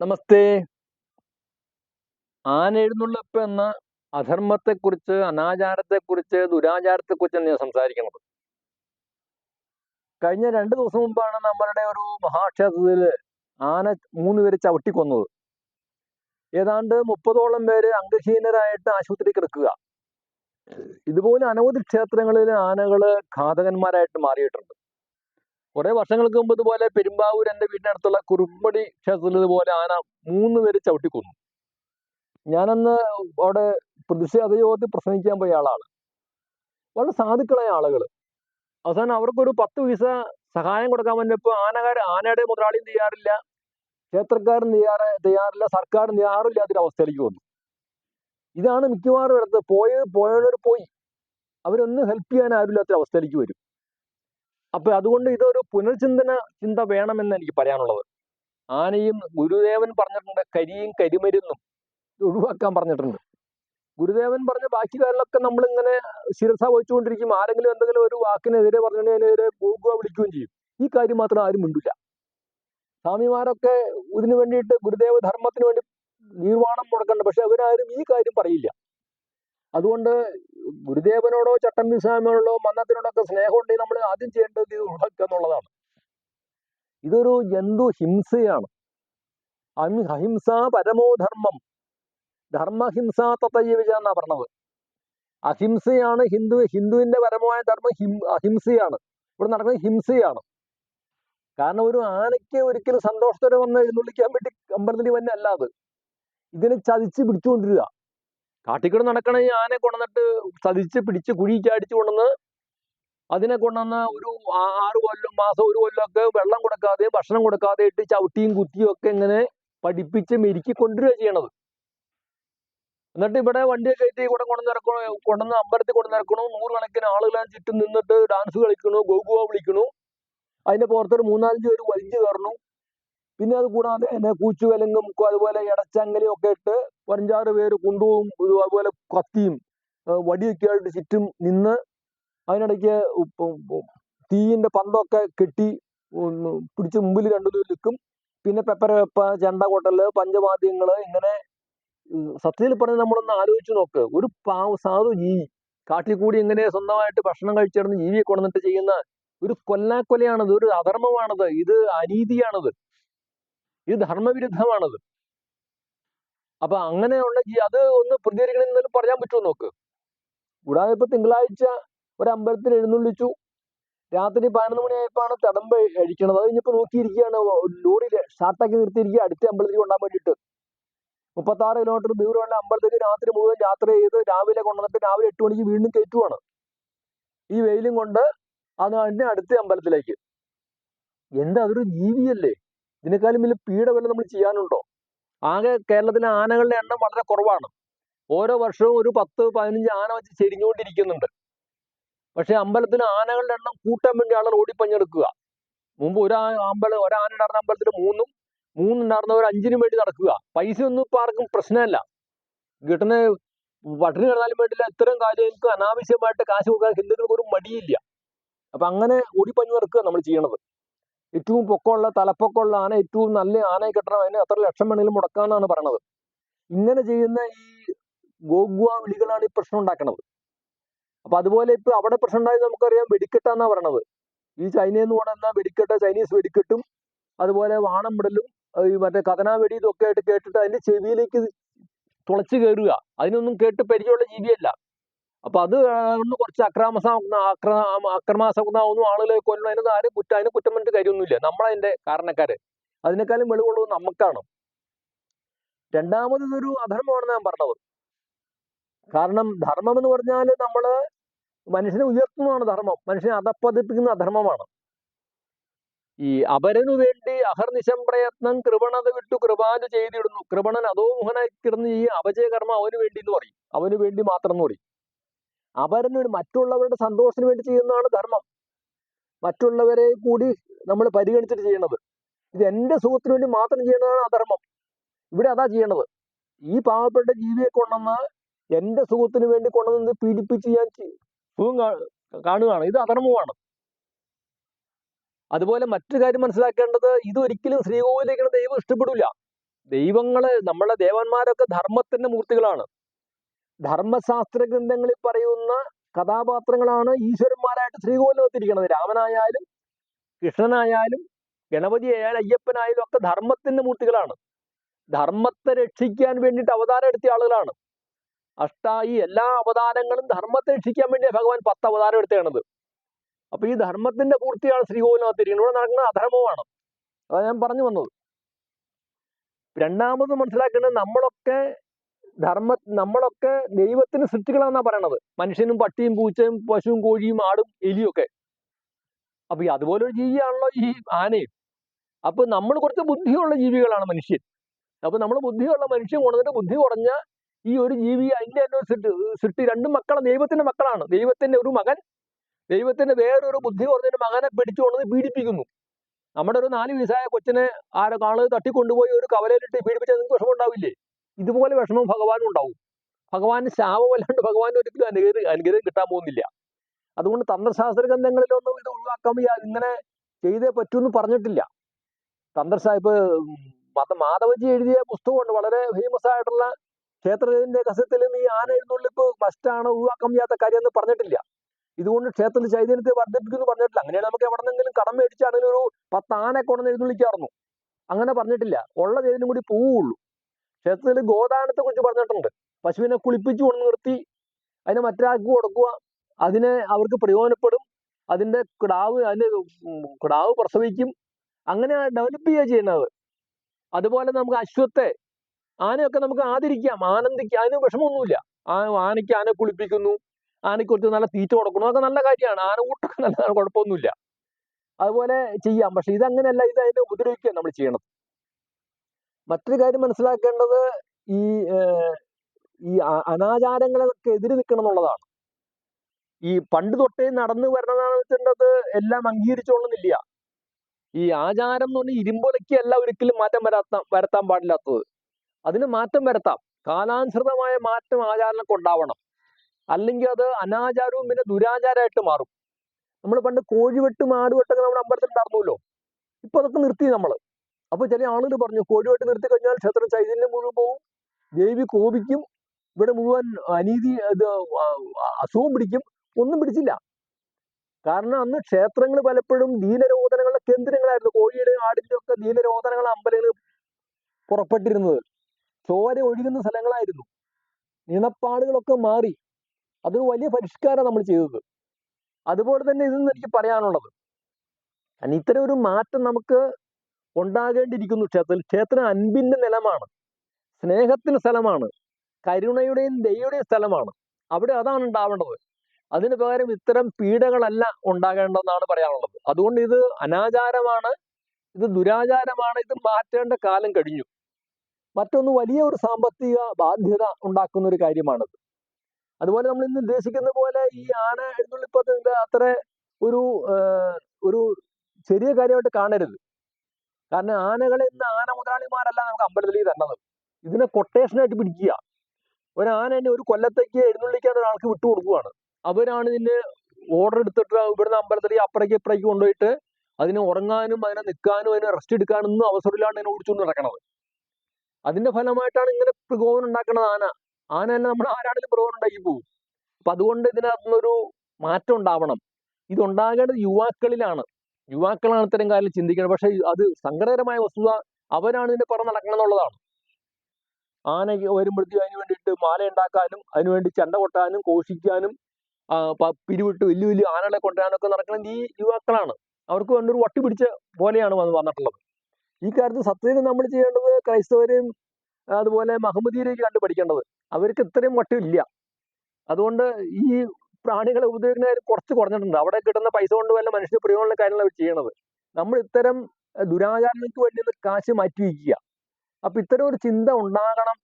നമസ്തേ. ആന ആനെഴുന്നള്ളിപ്പ് എന്ന അധർമ്മത്തെക്കുറിച്ച് അനാചാരത്തെക്കുറിച്ച് ദുരാചാരത്തെക്കുറിച്ചാണ് ഞാൻ സംസാരിക്കുന്നത്. കഴിഞ്ഞ രണ്ട് ദിവസം മുമ്പാണ് നമ്മളുടെ ഒരു മഹാക്ഷേത്രത്തിൽ ആന മൂന്ന് പേര് ചവിട്ടിക്കൊന്നത്. ഏതാണ്ട് മുപ്പതോളം പേര് അംഗഹീനരായിട്ട് ആശുപത്രി കിടക്കുക. ഇതുപോലെ അനവധി ക്ഷേത്രങ്ങളിൽ ആനകൾ ഘാതകന്മാരായിട്ട് മാറിയിട്ടുണ്ട്. കുറെ വർഷങ്ങൾക്ക് മുമ്പ് ഇതുപോലെ പെരുമ്പാവൂർ എന്റെ വീടിനടുത്തുള്ള കുറുമ്പടി ക്ഷേത്രത്തിൽ ഇതുപോലെ ആന മൂന്ന് പേര് ചവിട്ടിക്കൊന്നു ഞാനന്ന് അവിടെ പ്രതിഷേധ യോഗത്തിൽ പ്രസംഗിക്കാൻ പോയ ആളാണ്. വളരെ സാധുക്കളായ ആളുകൾ അവസാനം അവർക്കൊരു പത്ത് പൈസ സഹായം കൊടുക്കാൻ വന്നപ്പോൾ ആനകാർ ആനയുടെ മുതലാളിയും തയ്യാറില്ല ക്ഷേത്രക്കാരും തയ്യാറ് തയ്യാറില്ല സർക്കാരും തയ്യാറില്ലാത്തൊരു അവസ്ഥയിലേക്ക് വന്നു. ഇതാണ് മിക്കവാറും ഇടത്ത് പോയത് പോയവർ പോയി. അവരൊന്നും ഹെൽപ്പ് ചെയ്യാൻ ആരുമില്ലാത്തൊരു അവസ്ഥയിലേക്ക് വരും. അപ്പൊ അതുകൊണ്ട് ഇതൊരു പുനർചിന്തന ചിന്ത വേണമെന്ന് എനിക്ക് പറയാനുള്ളത്. ആനയും ഗുരുദേവൻ പറഞ്ഞിട്ടുണ്ട് കരിയും കരിമരുന്നും ഒഴിവാക്കാൻ പറഞ്ഞിട്ടുണ്ട്. ഗുരുദേവൻ പറഞ്ഞ ബാക്കി കാര്യങ്ങളൊക്കെ നമ്മൾ ഇങ്ങനെ ശിരസ വഹിച്ചുകൊണ്ടിരിക്കും. ആരെങ്കിലും എന്തെങ്കിലും ഒരു വാക്കിനെതിരെ പറഞ്ഞതിനെതിരെ പോകുക വിളിക്കുകയും ചെയ്യും. ഈ കാര്യം മാത്രം ആരും മിണ്ടില്ല സ്വാമിമാരൊക്കെ ഇതിനു വേണ്ടിയിട്ട് ഗുരുദേവ ധർമ്മത്തിന് വേണ്ടി നിർവാണം മുടക്കണ്ട പക്ഷെ അവരാരും ഈ കാര്യം പറയില്ല. അതുകൊണ്ട് ഗുരുദേവനോടോ ചട്ടമ്പി സ്വാമിയോടോ മന്നത്തിനോടൊക്കെ സ്നേഹമുണ്ടെങ്കിൽ നമ്മൾ ആദ്യം ചെയ്യേണ്ടത് ഇത് എന്നുള്ളതാണ്. ഇതൊരു ജന്തു ഹിംസയാണ്. അഹിംസ പരമോ ധർമ്മം. ധർമ്മഹിംസ തത്തജീവിച്ച എന്നാ പറഞ്ഞത്. അഹിംസയാണ് ഹിന്ദു ഹിന്ദുവിന്റെ പരമമായ ധർമ്മം ഹിം അഹിംസയാണ്. ഇവിടെ നടക്കുന്നത് ഹിംസയാണ്. കാരണം ഒരു ആനയ്ക്ക് ഒരിക്കലും സന്തോഷത്തോടെ വന്ന് എഴുന്നള്ളിക്കാൻ വേണ്ടി അമ്പലത്തിൽ വന്നെ അല്ലാതെ ഇതിനെ ചതിച്ച് പിടിച്ചുകൊണ്ടിരിക്കുക കാട്ടിക്കൂടെ നടക്കണ ഈ ആനയെ കൊണ്ടുവന്നിട്ട് ചതിച്ച് പിടിച്ച് കുഴി ചാടിച്ച് കൊണ്ടുവന്ന് അതിനെ കൊണ്ടുവന്ന് ഒരു ആറ് കൊല്ലം മാസം ഒരു കൊല്ലമൊക്കെ വെള്ളം കൊടുക്കാതെ ഭക്ഷണം കൊടുക്കാതെ ഇട്ട് ചവിട്ടിയും കുത്തിയും ഒക്കെ ഇങ്ങനെ പഠിപ്പിച്ച് മെരുക്കി കൊണ്ടുവരിക ചെയ്യണത്. എന്നിട്ട് ഇവിടെ വണ്ടി കയറ്റി ഇവിടെ കൊണ്ടുവന്ന് കൊണ്ടുവന്ന് അമ്പലത്തിൽ കൊണ്ടുവന്ന് നൂറുകണക്കിന് ആളുകളെ ചുറ്റും നിന്നിട്ട് ഡാൻസ് കളിക്കണു ഗോകുവ വിളിക്കണു. അതിന്റെ പുറത്തൊരു മൂന്നാലഞ്ച് പേര് വലിച്ചു കയറണു. പിന്നെ അത് കൂടാതെ തന്നെ കൂച്ചുവലങ്ങും അതുപോലെ ഇടച്ചങ്ങലയും ഒക്കെ ഇട്ട് പഞ്ചാറ് പേര് കുണ്ടുവും അതുപോലെ കത്തിയും വടിയൊക്കെ ആയിട്ട് ചുറ്റും നിന്ന് അതിനിടയ്ക്ക് തീയിന്റെ പന്തൊക്കെ കെട്ടി പിടിച്ച് മുമ്പിൽ രണ്ടു നിൽക്കും പിന്നെ പെപ്പർ വെപ്പ ചെണ്ട കൊട്ടൽ പഞ്ചവാദ്യങ്ങൾ ഇങ്ങനെ സത്യത്തിൽ പറഞ്ഞ് നമ്മളൊന്ന് ആലോചിച്ച് നോക്ക്. ഒരു പാവ സാധു ജീവി കാട്ടിൽ കൂടി ഇങ്ങനെ സ്വന്തമായിട്ട് ഭക്ഷണം കഴിച്ചിടന്ന് ജീവിയെ കൊണ്ടുവന്നിട്ട് ചെയ്യുന്ന ഒരു കൊല്ലാക്കൊലയാണത് ഒരു അധർമ്മമാണത് ഇത് അനീതിയാണത്. ഇത് ധർമ്മവിരുദ്ധമാണത്. അപ്പൊ അങ്ങനെയുള്ള അത് ഒന്ന് പ്രതികരിക്കണമെന്ന് പറയാൻ പറ്റുമോ നോക്ക്? കൂടാതെ ഇപ്പൊ തിങ്കളാഴ്ച ഒരു അമ്പലത്തിൽ എഴുന്നള്ളിച്ചു. രാത്രി പതിനൊന്ന് മണിയായപ്പോഴാണ് തടമ്പ് അഴിക്കണത് അത് കഴിഞ്ഞപ്പോ നോക്കിയിരിക്കുകയാണ്. ലോറിയിൽ ഷാർട്ടാക്കി നിർത്തിയിരിക്കുക അടുത്ത അമ്പലത്തിൽ കൊണ്ടാൻ വേണ്ടിയിട്ട്. മുപ്പത്തി ആറ് കിലോമീറ്റർ ദൂരമുള്ള അമ്പലത്തേക്ക് രാത്രി മുഴുവൻ യാത്ര ചെയ്ത് രാവിലെ കൊണ്ടുവന്നിട്ട് രാവിലെ എട്ട് മണിക്ക് വീണ്ടും കയറ്റുവാണ്. ഈ വെയിലും കൊണ്ട് അത് അടുത്ത അമ്പലത്തിലേക്ക്. എന്താ അതൊരു ജീവിയല്ലേ? ഇതിനേക്കാളും വലിയ പീഡ വല്ല നമ്മൾ ചെയ്യാനുണ്ടോ? ആകെ കേരളത്തിലെ ആനകളുടെ എണ്ണം വളരെ കുറവാണ്. ഓരോ വർഷവും ഒരു പത്ത് പതിനഞ്ച് ആന വെച്ച് ചെരിഞ്ഞുകൊണ്ടിരിക്കുന്നുണ്ട്. പക്ഷെ അമ്പലത്തിന് ആനകളുടെ എണ്ണം കൂട്ടാൻ വേണ്ടി റോഡിൽ പഞ്ഞെടുക്കുക മുമ്പ് ഒരു അമ്പലം ഒരാന ഉണ്ടായിരുന്ന അമ്പലത്തിൽ മൂന്നും മൂന്നുണ്ടായിരുന്നവർ അഞ്ചിനും വേണ്ടി നടക്കുക. പൈസ ഒന്നും ഇപ്പൊ ആർക്കും പ്രശ്നമല്ല. കിട്ടുന്ന പട്ടിണി കിടന്നാലും വേണ്ടില്ല ഇത്തരം കാര്യങ്ങൾക്ക് അനാവശ്യമായിട്ട് കാശ് കൊടുക്കാൻ ഹിന്ദുക്കൾക്ക് ഒരു മടിയില്ല. അപ്പൊ അങ്ങനെ ഓടിപ്പഞ്ഞു നടക്കുക നമ്മൾ ചെയ്യണത്. ഏറ്റവും പൊക്കമുള്ള തലപ്പൊക്കമുള്ള ആന ഏറ്റവും നല്ല ആനയെ കിട്ടണം. അതിന് അത്ര ലക്ഷം വേണമെങ്കിലും മുടക്കാന്നാണ് പറയണത്. ഇങ്ങനെ ചെയ്യുന്ന ഈ ഗോഗ്വ വിളികളാണ് ഈ പ്രശ്നം ഉണ്ടാക്കുന്നത് അപ്പൊ അതുപോലെ ഇപ്പൊ അവിടെ പ്രശ്നം ഉണ്ടായത് നമുക്കറിയാം വെടിക്കെട്ടാന്നാ പറയണത്. ഈ ചൈനയിൽ നിന്ന് പറയുന്ന വെടിക്കെട്ട് ചൈനീസ് വെടിക്കെട്ടും അതുപോലെ വാണം വിടലും ഈ മറ്റേ കഥനാ വെടി ഇതൊക്കെ ആയിട്ട് കേട്ടിട്ട് അതിന്റെ ചെവിയിലേക്ക് തുളച്ചു കയറുക അതിനൊന്നും കേട്ട് പരിചയമുള്ള ജീവിയല്ല. അപ്പൊ അത് ഒന്ന് കുറച്ച് അക്രമസം അക്ര അക്രമാസകുന്നാവുന്നു ആളുകളെ കൊല്ലണം. അതിനൊന്നും ആരും കുറ്റം അതിന് കുറ്റം പറഞ്ഞിട്ട് കാര്യമൊന്നുമില്ല. നമ്മളതിന്റെ കാരണക്കാര്. അതിനേക്കാളും വെളിവുള്ളത് നമുക്കാണ്. രണ്ടാമത് ഇതൊരു അധർമ്മമാണെന്ന് ഞാൻ പറഞ്ഞത്. കാരണം ധർമ്മം എന്ന് പറഞ്ഞാൽ നമ്മൾ മനുഷ്യനെ ഉയർത്തുന്നതാണ് ധർമ്മം. മനുഷ്യനെ അധപ്പതിപ്പിക്കുന്ന അധർമ്മമാണ്. ഈ അപരനു വേണ്ടി അഹർനിശം പ്രയത്നം കൃപണത വിട്ടു കൃപാല ചെയ്തിടുന്നു. കൃപണൻ അധോമുഖനായി കിടന്ന് ഈ അപജയകർമ്മം അവന് വേണ്ടി എന്ന് പറയും. അവന് വേണ്ടി മാത്രം എന്ന് പറയും. വേണ്ടി മറ്റുള്ളവരുടെ സന്തോഷത്തിന് വേണ്ടി ചെയ്യുന്നതാണ് ധർമ്മം. മറ്റുള്ളവരെ കൂടി നമ്മൾ പരിഗണിച്ചിട്ട് ചെയ്യണത്. ഇത് എന്റെ സുഖത്തിന് വേണ്ടി മാത്രം ചെയ്യുന്നതാണ് അധർമ്മം ഇവിടെ അതാ ചെയ്യണത്. ഈ പാവപ്പെട്ട ജീവിയെ കൊണ്ടുവന്ന് എന്റെ സുഖത്തിന് വേണ്ടി കൊണ്ടുവന്ന് പീഡിപ്പിച്ച് ഞാൻ കാണുകയാണ്. ഇത് അധർമ്മമാണ്. അതുപോലെ മറ്റൊരു കാര്യം മനസ്സിലാക്കേണ്ടത് ഇതൊരിക്കലും ശ്രീകോവിലേക്കുള്ള ദൈവം ഇഷ്ടപ്പെടില്ല ദൈവങ്ങൾ നമ്മളെ ദേവന്മാരൊക്കെ ധർമ്മത്തിന്റെ മൂർത്തികളാണ്. ധർമ്മശാസ്ത്ര ഗ്രന്ഥങ്ങളിൽ പറയുന്ന കഥാപാത്രങ്ങളാണ് ഈശ്വരന്മാരായിട്ട് ശ്രീകോലത്തിരിക്കുന്നത് രാമനായാലും കൃഷ്ണനായാലും ഗണപതി ആയാലും അയ്യപ്പനായാലും ഒക്കെ ധർമ്മത്തിന്റെ മൂർത്തികളാണ്. ധർമ്മത്തെ രക്ഷിക്കാൻ വേണ്ടിയിട്ട് അവതാരം എടുത്ത ആളുകളാണ്. അഷ്ടായി എല്ലാ അവതാരങ്ങളും ധർമ്മത്തെ രക്ഷിക്കാൻ വേണ്ടിയാണ് ഭഗവാൻ പത്ത് അവതാരം എടുത്തേണത് അപ്പൊ ഈ ധർമ്മത്തിന്റെ പൂർത്തിയാണ് ശ്രീകോവിലിനകത്തിരിക്കുന്നത്. ഇവിടെ നടക്കുന്നത് അധർമ്മമാണ്. അതാ ഞാൻ പറഞ്ഞു വന്നത്. രണ്ടാമത് മനസ്സിലാക്കേണ്ടത് നമ്മളൊക്കെ ധർമ്മ നമ്മളൊക്കെ ദൈവത്തിന് സൃഷ്ടികളാന്നാ പറയണത്. മനുഷ്യനും പട്ടിയും പൂച്ചയും പശുവും കോഴിയും ആടും എലിയും ഒക്കെ അപ്പൊ ഈ അതുപോലെ ഒരു ജീവിയാണല്ലോ ഈ ആനയും. അപ്പൊ നമ്മൾ കുറച്ച് ബുദ്ധിയുള്ള ജീവികളാണ് മനുഷ്യൻ. അപ്പൊ നമ്മൾ ബുദ്ധിയുള്ള മനുഷ്യൻ കൊണ്ടുവന്നിട്ട് ബുദ്ധി കുറഞ്ഞ ഈ ഒരു ജീവി അതിന്റെ തന്നെ സൃഷ്ടി സൃഷ്ടി രണ്ടും മക്കളാണ് ദൈവത്തിന്റെ മക്കളാണ്. ദൈവത്തിന്റെ ഒരു മകൻ ദൈവത്തിന്റെ വേറൊരു ബുദ്ധി കുറഞ്ഞൊരു മകനെ പിടിച്ചു കൊണ്ടുവന്ന് പീഡിപ്പിക്കുന്നു. നമ്മുടെ ഒരു നാല് വയസ്സായ കൊച്ചിനെ ആരോ കാൾ തട്ടിക്കൊണ്ടുപോയി ഒരു കവലയിലിട്ട് പീഡിപ്പിച്ചാൽ നിങ്ങൾക്ക് വിഷമം ഉണ്ടാവില്ലേ? ഇതുപോലെ വിഷമം ഭഗവാനും ഉണ്ടാവും ഭഗവാന് ശാപമല്ലാണ്ട് ഭഗവാൻ ഒരിക്കലും അനുഗ്രഹം അനുഗ്രഹം കിട്ടാൻ പോകുന്നില്ല. അതുകൊണ്ട് തന്ത്രശാസ്ത്ര ഗ്രന്ഥങ്ങളിലൊന്നും ഇത് ഒഴിവാക്കാൻ വയ്യ. ഇങ്ങനെ ചെയ്തേ പറ്റൂ എന്ന് പറഞ്ഞിട്ടില്ല. തന്ത്രശാ ഇപ്പൊ മത മാധവജി എഴുതിയ പുസ്തകമുണ്ട്. വളരെ ഫേമസ് ആയിട്ടുള്ള ക്ഷേത്രത്തിന്റെ കസത്തിലും ഈ ആന എഴുന്നള്ളിപ്പ് മസ്റ്റാണ് ഒഴിവാക്കാൻ വയ്യാത്ത കാര്യം എന്ന് പറഞ്ഞിട്ടില്ല. ഇതുകൊണ്ട് ക്ഷേത്രത്തിൽ ചൈതന്യത്തെ വർദ്ധിപ്പിക്കുന്നു പറഞ്ഞിട്ടില്ല. അങ്ങനെയാണ് നമുക്ക് എവിടെന്നെങ്കിലും കടം മേടിച്ചാണെങ്കിലും ഒരു പത്ത് ആനെ കൊണ്ടുവന്ന് എഴുന്നള്ളിക്കാറുന്നു. അങ്ങനെ പറഞ്ഞിട്ടില്ല. ഉള്ള ചൈതന്യം കൂടി പോവുള്ളൂ ക്ഷേത്രത്തിൽ ഗോദാനത്തെ കുറിച്ച് പറഞ്ഞിട്ടുണ്ട്. പശുവിനെ കുളിപ്പിച്ചു കൊണ്ട് നിർത്തി അതിനെ മറ്റൊരാൾക്ക് കൊടുക്കുക അതിനെ അവർക്ക് പ്രയോജനപ്പെടും അതിന്റെ കിടാവ് അതിന്റെ ഉം കിടാവ് പ്രസവിക്കും അങ്ങനെ ഡെവലപ്പ് ചെയ്യുക ചെയ്യുന്നത് അതുപോലെ നമുക്ക് അശ്വത്തെ ആനയൊക്കെ നമുക്ക് ആദരിക്കാം ആനന്ദിക്കാം അതിന് വിഷമമൊന്നുമില്ല. ആ ആനയ്ക്ക് ആന കുളിപ്പിക്കുന്നു ആനയ്ക്ക് കുറച്ച് നല്ല തീറ്റ കൊടുക്കണം അതൊക്കെ നല്ല കാര്യമാണ്. ആന കൂട്ടൊക്കെ നല്ല കുഴപ്പമൊന്നുമില്ല. അതുപോലെ ചെയ്യാം. പക്ഷെ ഇതങ്ങനെയല്ല ഇത് അതിനെ ഉപദ്രവിക്കുക നമ്മൾ ചെയ്യണം മറ്റൊരു കാര്യം മനസ്സിലാക്കേണ്ടത് ഈ ഈ അനാചാരങ്ങളൊക്കെ എതിര് നിൽക്കണം എന്നുള്ളതാണ് ഈ പണ്ട് തൊട്ടേ നടന്നു വരണമെന്നുള്ളത് എല്ലാം അംഗീകരിച്ചോളുന്നില്ല ഈ ആചാരം എന്ന് പറഞ്ഞാൽ ഇരുമ്പൊലയ്ക്കല്ല ഒരിക്കലും മാറ്റം വരാത്ത വരുത്താൻ പാടില്ലാത്തത്. അതിന് മാറ്റം വരുത്താം. കാലാനുസൃതമായ മാറ്റം ആചാരങ്ങൾക്ക് ഉണ്ടാവണം. അല്ലെങ്കിൽ അത് അനാചാരവും പിന്നെ ദുരാചാരമായിട്ട് മാറും. നമ്മൾ പണ്ട് കോഴിവെട്ടും ആടുവെട്ടൊക്കെ നമ്മുടെ അമ്പലത്തിൽ നടന്നുല്ലോ ഇപ്പൊ അതൊക്കെ നിർത്തി നമ്മൾ അപ്പൊ ചില ആളുകൾ പറഞ്ഞു കോഴിവെട്ട് നിർത്തി കഴിഞ്ഞാൽ ക്ഷേത്രം ചൈതന്യം മുഴുവൻ പോകും ദേവി കോപിക്കും. ഇവിടെ മുഴുവൻ അനീതി അസുഖം പിടിക്കും. ഒന്നും പിടിച്ചില്ല. കാരണം അന്ന് ക്ഷേത്രങ്ങൾ പലപ്പോഴും ദീനരോധനങ്ങളുടെ കേന്ദ്രങ്ങളായിരുന്നു കോഴിയുടെ ആടിന്റെ ഒക്കെ ദീനരോധനങ്ങൾ അമ്പലങ്ങൾ പുറപ്പെട്ടിരുന്നത്. ചോര ഒഴുകുന്ന സ്ഥലങ്ങളായിരുന്നു. നിണപ്പാടുകളൊക്കെ മാറി. അതൊരു വലിയ പരിഷ്കാരം നമ്മൾ ചെയ്തത്. അതുപോലെ തന്നെ ഇതെന്ന് എനിക്ക് പറയാനുള്ളത്. കാരണം ഇത്തരം ഒരു മാറ്റം നമുക്ക് ഉണ്ടാകേണ്ടിയിരിക്കുന്നു. ക്ഷേത്രത്തിൽ ക്ഷേത്രം അൻപിന്റെ നിലമാണ്. സ്നേഹത്തിന് സ്ഥലമാണ്. കരുണയുടെയും ദയയുടെയും സ്ഥലമാണ്. അവിടെ അതാണ് ഉണ്ടാവേണ്ടത്. അതിന് പകരം ഇത്തരം പീഡകളല്ല ഉണ്ടാകേണ്ടതെന്നാണ് പറയാനുള്ളത്. അതുകൊണ്ട് ഇത് അനാചാരമാണ് ഇത് ദുരാചാരമാണ് ഇത് മാറ്റേണ്ട കാലം കഴിഞ്ഞു. മറ്റൊന്ന് വലിയ ഒരു സാമ്പത്തിക ബാധ്യത ഉണ്ടാക്കുന്ന ഒരു കാര്യമാണിത്. അതുപോലെ നമ്മൾ ഇന്ന് ഉദ്ദേശിക്കുന്ന പോലെ ഈ ആന എഴുന്നള്ളിപ്പത്തിന്റെ അത്ര ഒരു ഒരു ചെറിയ കാര്യമായിട്ട് കാണരുത്. കാരണം ആനകളെ ഇന്ന് ആന മുതലാളിമാരല്ല നമുക്ക് അമ്പലത്തിലേക്ക് തന്നത് ഇതിനെ കൊട്ടേഷനായിട്ട് പിടിക്കുക. ഒരു ആനേനെ ഒരു കൊല്ലത്തേക്ക് എഴുന്നള്ളിക്കാൻ ഒരാൾക്ക് വിട്ടു കൊടുക്കുകയാണ് അവരാണ് ഇതിന് ഓർഡർ എടുത്തിട്ട് ഇവിടുന്ന് അമ്പലത്തിലേക്ക് അപ്പുറേക്ക് ഇപ്പുറേക്ക് കൊണ്ടുപോയിട്ട് അതിനെ ഉറങ്ങാനും അതിനെ നിൽക്കാനും അതിനെ റെസ്റ്റ് എടുക്കാനും ഒന്നും അവസരമില്ലാണ്ട് അതിനെ ഓടിച്ചുകൊണ്ട് നടക്കണത്. അതിന്റെ ഫലമായിട്ടാണ് ഇങ്ങനെ പ്രകോപനം ഉണ്ടാക്കുന്നത് ആന. ആന തന്നെ നമ്മുടെ ആരാണെങ്കിലും പ്രകോപനം ഉണ്ടാക്കി പോകും അപ്പൊ അതുകൊണ്ട് ഇതിനകത്തുനിന്നൊരു മാറ്റം ഉണ്ടാവണം. ഇതുണ്ടാകേണ്ടത് യുവാക്കളിലാണ്. യുവാക്കളാണ് ഇത്തരം കാര്യം ചിന്തിക്കുന്നത്. പക്ഷെ അത് സങ്കടകരമായ വസ്തുത. അവരാണ് ഇതിന്റെ പുറം നടക്കണം എന്നുള്ളതാണ് ആന വരുമ്പോഴത്തേക്കും അതിന് വേണ്ടിയിട്ട് മാല ഉണ്ടാക്കാനും അതിനുവേണ്ടി ചണ്ട കൊട്ടാനും കോഷിക്കാനും പിരിവിട്ട് വലിയ വലിയ ആനകളെ കൊണ്ടുവരാനൊക്കെ നടക്കുന്നത് ഈ യുവാക്കളാണ്. അവർക്ക് വേണ്ടൊരു വട്ടി പിടിച്ച പോലെയാണ് വന്ന് വന്നിട്ടുള്ളത്. ഈ കാര്യത്തിൽ സത്യത്തിൽ നമ്മൾ ചെയ്യേണ്ടത് ക്രൈസ്തവരെയും അതുപോലെ മഹമ്മദീരെയും കണ്ടു പഠിക്കേണ്ടത് അവർക്ക് ഇത്രയും വട്ടില്ല അതുകൊണ്ട് ഈ പ്രാണികളെ ഉപദ്രവിക്കുന്ന കുറച്ച് കുറഞ്ഞിട്ടുണ്ട്. അവിടെ കിട്ടുന്ന പൈസ കൊണ്ട് വല്ല മനുഷ്യ പ്രിയമുള്ള കാര്യങ്ങൾ അവർ ചെയ്യണത്. നമ്മൾ ഇത്തരം ദുരാചാരങ്ങൾക്ക് വേണ്ടി കാശ് മാറ്റി വയ്ക്കുക അപ്പൊ ഇത്തരം ഒരു ചിന്ത ഉണ്ടാകണം.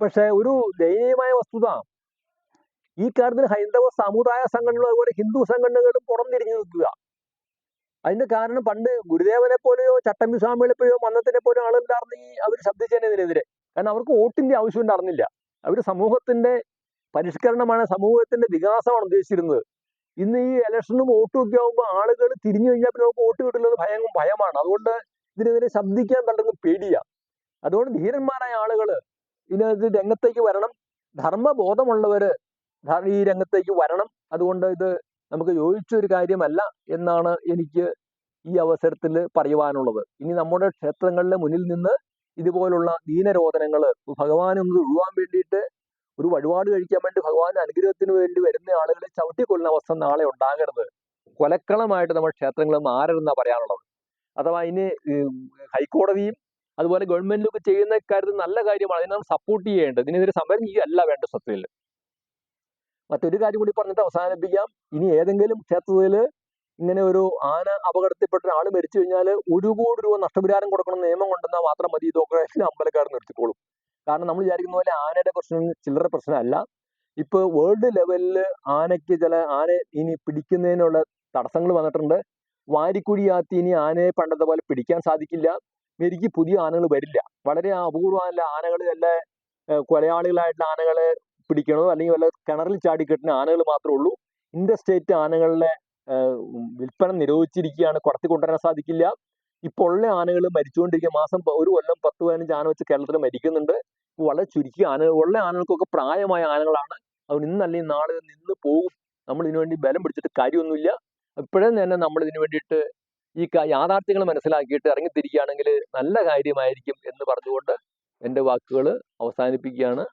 പക്ഷെ ഒരു ദയനീയമായ വസ്തുത. ഈ കാര്യത്തിൽ ഹൈന്ദവ സമുദായ സംഘടനകളും അതുപോലെ ഹിന്ദു സംഘടനകളും പുറംതിരിഞ്ഞു നിൽക്കുക. അതിന്റെ കാരണം പണ്ട് ഗുരുദേവനെ പോലെയോ ചട്ടമ്പി സ്വാമികളെ പോലെയോ മന്നത്തിനെ പോലെയോ ആളുണ്ടായിരുന്നെങ്കിൽ അവർ ശബ്ദിച്ചതിനെതിരെ കാരണം അവർക്ക് വോട്ടിന്റെ ആവശ്യം ഉണ്ടായിരുന്നില്ല. അവർ സമൂഹത്തിന്റെ പരിഷ്കരണമാണ് സമൂഹത്തിന്റെ വികാസമാണ് ഉദ്ദേശിച്ചിരുന്നത്. ഇന്ന് ഈ ഇലക്ഷനും വോട്ടും ഒക്കെ ആകുമ്പോൾ ആളുകൾ തിരിഞ്ഞു കഴിഞ്ഞാൽ പിന്നെ നമുക്ക് വോട്ട് കിട്ടില്ലെന്ന് ഭയം ഭയമാണ്. അതുകൊണ്ട് ഇതിനെതിരെ ശബ്ദിക്കാൻ പറ്റുന്ന പേടിയാണ് അതുകൊണ്ട് ധീരന്മാരായ ആളുകൾ ഇതിനകത്ത് രംഗത്തേക്ക് വരണം. ധർമ്മബോധമുള്ളവര് ഈ രംഗത്തേക്ക് വരണം. അതുകൊണ്ട് ഇത് നമുക്ക് യോജിച്ച ഒരു കാര്യമല്ല എന്നാണ് എനിക്ക് ഈ അവസരത്തിൽ പറയുവാനുള്ളത്. ഇനി നമ്മുടെ ക്ഷേത്രങ്ങളുടെ മുന്നിൽ നിന്ന് ഇതുപോലുള്ള ദീനരോധനങ്ങൾ ഭഗവാനൊന്ന് ഒഴിവാൻ വേണ്ടിയിട്ട് ഒരു വഴിപാട് കഴിക്കാൻ വേണ്ടി ഭഗവാന്റെ അനുഗ്രഹത്തിന് വേണ്ടി വരുന്ന ആളുകളെ ചവിട്ടിക്കൊള്ളുന്ന അവസ്ഥ നാളെ ഉണ്ടാകരുത്. കൊലക്കളമായിട്ട് നമ്മൾ ക്ഷേത്രങ്ങൾ മാറരുതെന്നാ പറയാനുള്ളത്? അഥവാ ഉം, ഹൈക്കോടതിയും അതുപോലെ ഗവൺമെന്റിലും ഒക്കെ ചെയ്യുന്ന കാര്യത്തിൽ നല്ല കാര്യമാണ്. അതിനെ നമ്മൾ സപ്പോർട്ട് ചെയ്യേണ്ടത്. ഇതിനെതിരെ സമരം ചെയ്യുകയല്ല വേണ്ട സത്യത്തിൽ. മറ്റൊരു കാര്യം കൂടി പറഞ്ഞിട്ട് അവസാനിപ്പിക്കാം. ഇനി ഏതെങ്കിലും ക്ഷേത്രത്തിൽ ഇങ്ങനെ ഒരു ആന അപകടത്തിൽപ്പെട്ട ഒരാൾ മരിച്ചു കഴിഞ്ഞാൽ ഒരു കോടി രൂപ നഷ്ടപരിഹാരം കൊടുക്കണം നിയമം കൊണ്ടുവന്നാൽ മാത്രം മതി. ഇതൊക്കെ അമ്പലക്കാരൻ നിർത്തിക്കോളും. കാരണം നമ്മൾ വിചാരിക്കുന്ന പോലെ ആനയുടെ പ്രശ്നം ചില്ലറ പ്രശ്നമല്ല. ഇപ്പൊ വേൾഡ് ലെവലിൽ ആനയ്ക്ക് ചില ആന ഇനി പിടിക്കുന്നതിനുള്ള തടസ്സങ്ങൾ വന്നിട്ടുണ്ട്. വാരിക്കുഴിയാത്തി ഇനി ആനയെ പണ്ടത്തെ പോലെ പിടിക്കാൻ സാധിക്കില്ല. മെരുക്കി പുതിയ ആനകൾ വരില്ല. വളരെ അപൂർവമല്ല ആനകൾ വല്ല കൊലയാളികളായിട്ടുള്ള ആനകളെ പിടിക്കണോ അല്ലെങ്കിൽ വല്ല കിണറിൽ ചാടി കെട്ടുന്ന ആനകൾ മാത്രമേ ഉള്ളൂ. ഇൻഡർസ്റ്റേറ്റ് ആനകളുടെ ഏഹ്, വിൽപ്പന നിരോധിച്ചിരിക്കുകയാണ്. കടത്തി കൊണ്ടുവരാൻ സാധിക്കില്ല. ഇപ്പോൾ ഉള്ള ആനകൾ മരിച്ചുകൊണ്ടിരിക്കുക. മാസം ഒരു കൊല്ലം പത്ത് പതിനഞ്ച് ആന വെച്ച് കേരളത്തിൽ മരിക്കുന്നുണ്ട്. വളരെ ചുരുക്കിയ ആന ഉള്ള ആനകൾക്കൊക്കെ പ്രായമായ ആനകളാണ്. അതുകൊണ്ട് ഇന്നല്ലെങ്കിൽ നാളെ നിന്ന് പോകും. നമ്മൾ ഇതിനു വേണ്ടി ബലം പിടിച്ചിട്ട് കാര്യമൊന്നുമില്ല. ഇപ്പോഴേ തന്നെ നമ്മൾ ഇതിനു വേണ്ടിയിട്ട് ഈ യാഥാർത്ഥ്യങ്ങൾ മനസ്സിലാക്കിയിട്ട് ഇറങ്ങിത്തിരിക്കുകയാണെങ്കിൽ നല്ല കാര്യമായിരിക്കും എന്ന് പറഞ്ഞുകൊണ്ട് എന്റെ വാക്കുകൾ അവസാനിപ്പിക്കുകയാണ്.